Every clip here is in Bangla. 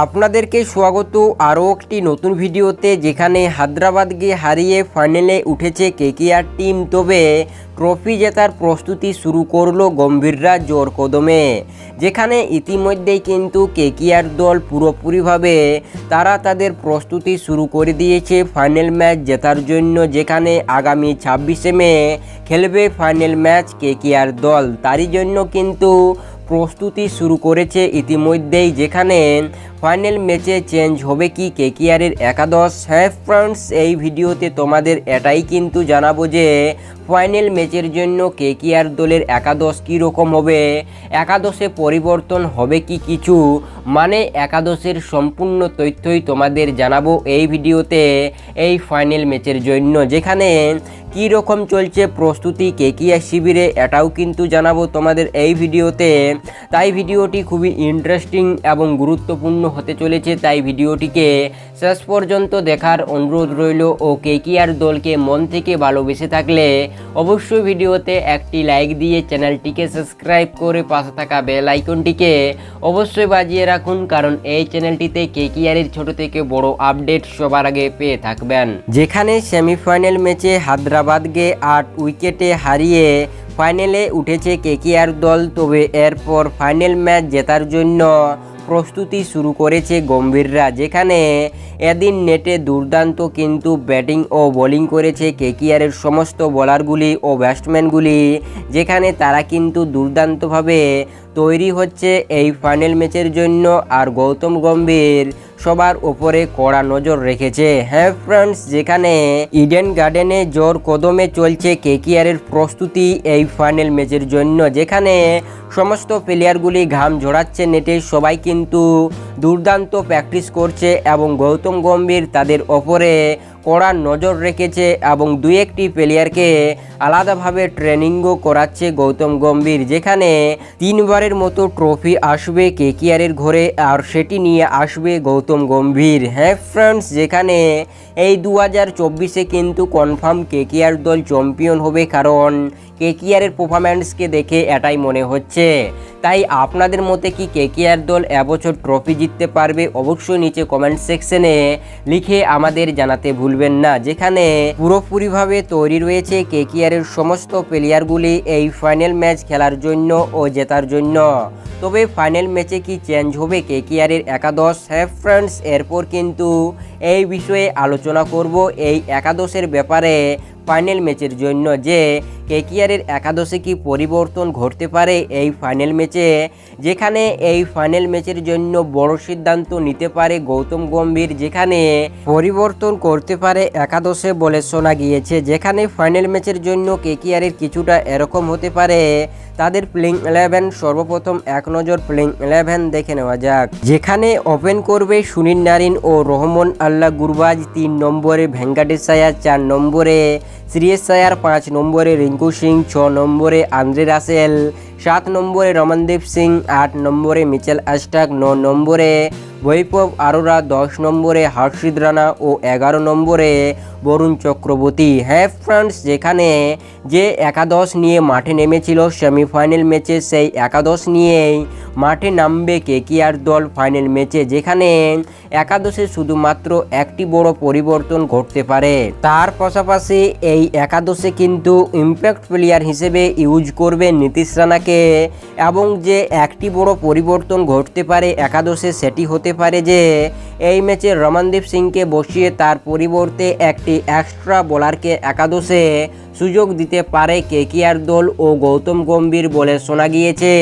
আপনাদেরকে স্বাগত আরও একটি নতুন ভিডিওতে যেখানে হায়দ্রাবাদকে হারিয়ে ফাইনালে উঠেছে কেকেআর টিম। তবে ট্রফি জেতার প্রস্তুতি শুরু করল গম্ভীররা জোর কদমে। যেখানে ইতিমধ্যেই কিন্তু কেকেআর দল পুরোপুরিভাবে তারা তাদের প্রস্তুতি শুরু করে দিয়েছে ফাইনাল ম্যাচ জেতার জন্য। যেখানে আগামী ছাব্বিশে মে খেলবে ফাইনাল ম্যাচ কেকেআর দল। তারই জন্য কিন্তু প্রস্তুতি শুরু করেছে ইতিমধ্যেই, যেখানে ফাইনাল ম্যাচে চেঞ্জ হবে কি কেকিআরের একাদশ। হ্যাঁ ফ্রেন্ডস, এই ভিডিওতে তোমাদের এটাই কিন্তু জানাব যে ফাইনাল ম্যাচের জন্য কেকিআর দলের একাদশ রকম হবে, একাদশে পরিবর্তন হবে কি কিছু মানে একাদশের সম্পূর্ণ তথ্যই তোমাদের জানাব এই ভিডিওতে এই ফাইনাল ম্যাচের জন্য, যেখানে কী রকম চলছে প্রস্তুতি, কেকিআর শিবিরে এটাও কিন্তু জানাব তোমাদের এই ভিডিওতে। তাই ভিডিওটি খুবই ইন্টারেস্টিং এবং গুরুত্বপূর্ণ হতে চলেছে। তাই ভিডিওটিকে শেষ পর্যন্ত দেখার অনুরোধ রইল ও কেকিআর দলকে মন থেকে ভালোবেসে থাকলে অবশ্যই ভিডিওতে একটি লাইক দিয়ে চ্যানেলটিকে সাবস্ক্রাইব করে পাশে থাকা বেল আইকনটিকে অবশ্যই বাজিয়ে রাখুন, কারণ এই চ্যানেলটিতে কে কেকিআরের ছোট থেকে বড় আপডেট সবার আগে পেয়ে থাকবেন। যেখানে সেমিফাইনাল ম্যাচে হায়দ্রাবাদকে আট উইকেটে হারিয়ে ফাইনালে উঠেছে কেকেআর দল, তবে এরপর ফাইনাল ম্যাচ জেতার জন্য প্রস্তুতি শুরু করেছে গম্ভীররা, যেখানে এদিন নেটে দুর্দান্ত কিন্তু ব্যাটিং ও বোলিং করেছে কেকিআরের সমস্ত বোলারগুলি ও ব্যাটসম্যানগুলি, যেখানে তারা কিন্তু দুর্দান্তভাবে তৈরি হচ্ছে এই ফাইনাল ম্যাচের জন্য। আর গৌতম গম্ভীর সবার উপরে কড়া নজর রেখেছে। হ্যাঁ ফ্রেন্ডস, যেখানে ইডেন গার্ডেনে জোর কদমে চলছে কেকিআরের প্রস্তুতি এই ফাইনাল ম্যাচের জন্য, যেখানে সমস্ত প্লেয়ারগুলি ঘাম ঝরাচ্ছে নেটে, সবাই কিন্তু দুর্দান্ত প্র্যাকটিস করছে এবং গৌতম গম্ভীর তাদের ওপরে কড়া নজর রেখেছে এবং দুই একটি প্লেয়ারকে আলাদাভাবে ট্রেনিংও করাচ্ছে গৌতম গম্ভীর, যেখানে তিনবারের মতো ট্রফি আসবে কে কেকিআরের ঘরে আর সেটি নিয়ে আসবে গৌতম গম্ভীর। হ্যাঁ ফ্রেন্ডস যেখানে এই দু হাজার চব্বিশে কিন্তু কনফার্ম কে কেকিআর দল চ্যাম্পিয়ন হবে কারণ কে কেকিআরের পারফরম্যান্সকে দেখে এটাই মনে হচ্ছে। তাই আপনাদের মতে কি কে কেকেআর দল এবছর ট্রফি জিততে পারবে? অবশ্যই নিচে কমেন্ট সেকশনে লিখে আমাদের জানাতে ভুলবেন না। যেখানে পুরোপুরিভাবে তৈরি রয়েছে কেকেআরের সমস্ত প্লেয়ারগুলি এই ফাইনাল ম্যাচ খেলার জন্য ও জেতার জন্য। তবে ফাইনাল ম্যাচে কি চেঞ্জ হবে কেকেআরের একাদশ? হ্যাঁ ফ্রেন্ডস, এরপর কিন্তু এই বিষয়ে আলোচনা করব এই একাদশের ব্যাপারে ফাইনাল ম্যাচের জন্য যে কেকিআরের একাদশে কি পরিবর্তন ঘটতে পারে এই ফাইনাল ম্যাচে? যেখানে এই ফাইনাল ম্যাচের জন্য বড় সিদ্ধান্ত নিতে পারে গৌতম গম্ভীর, যেখানে পরিবর্তন করতে পারে একাদশে বলে শোনা গিয়েছে। যেখানে ফাইনাল ম্যাচের জন্য কেকিআরের কিছুটা এরকম হতে পারে, তাদের প্লেইং ইলেভেন সর্বপ্রথম এক নজর প্লেইং ইলেভেন দেখে নেওয়া যাক। যেখানে ওপেন করবে সুনীল নারিন ও রহমান আল্লাহ গুরবাজ তিন নম্বরে ভেঙ্কাটেশায়া চার নম্বরে। শ্রেয়স সায়ার পাঁচ নম্বরে রিঙ্কু সিং, ছ নম্বরে আন্দ্রে রাসেল, সাত নম্বরে রমনদীপ সিং, আট নম্বরে মিচেল অ্যাস্টাক ন নম্বরে বৈভব আরোরা দশ নম্বরে হর্ষিদ রানা ও এগারো নম্বরে বরুণ চক্রবর্তী। হ্যাঁ ফ্রান্স যেখানে যে একাদশ নিয়ে মাঠে নেমেছিল সেমিফাইনাল ম্যাচে, সেই একাদশ নিয়েই মাঠে নামবে কেকিআর দল ফাইনাল ম্যাচে, যেখানে একাদশে শুধুমাত্র একটি বড় পরিবর্তন ঘটতে পারে। তার পাশাপাশি এই একাদশে কিন্তু ইম্প্যাক্ট প্লেয়ার হিসেবে ইউজ করবে নীতিশ রানাকে এবং যে একটি বড় পরিবর্তন ঘটতে পারে একাদশে, সেটি হতে পারে যে এই ম্যাচে রমনদীপ সিংকে বসিয়ে তার পরিবর্তে একটি এক্সট্রা বোলারকে একাদশে সুযোগ দিতে পারে কেকিআর দল ও গৌতম গম্ভীর বলে শোনা গিয়েছে।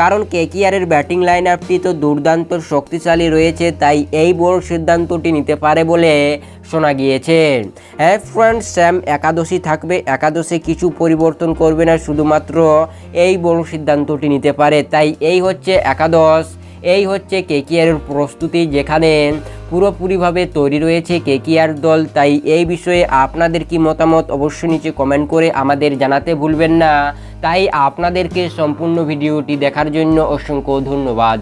কারণ কেকিআরের ব্যাটিং লাইন আপটি তো দুর্দান্ত শক্তিশালী রয়েছে, তাই এই বড় সিদ্ধান্তটি নিতে পারে বলে শোনা গিয়েছে। হ্যাঁ ফ্রেন্ড স্যাম একাদশী থাকবে, একাদশে কিছু পরিবর্তন করবে না, শুধুমাত্র এই বড় সিদ্ধান্তটি নিতে পারে। তাই এই হচ্ছে একাদশ। এই হচ্ছে কেকিআরের প্রস্তুতি যেখানে পুরোপুরিভাবে তৈরি রয়েছে কেকিআর দল। তাই এই বিষয়ে আপনাদের কি মতামত অবশ্যই নিচে কমেন্ট করে আমাদের জানাতে ভুলবেন না। তাই আপনাদেরকে সম্পূর্ণ ভিডিওটি দেখার জন্য অসংখ্য ধন্যবাদ।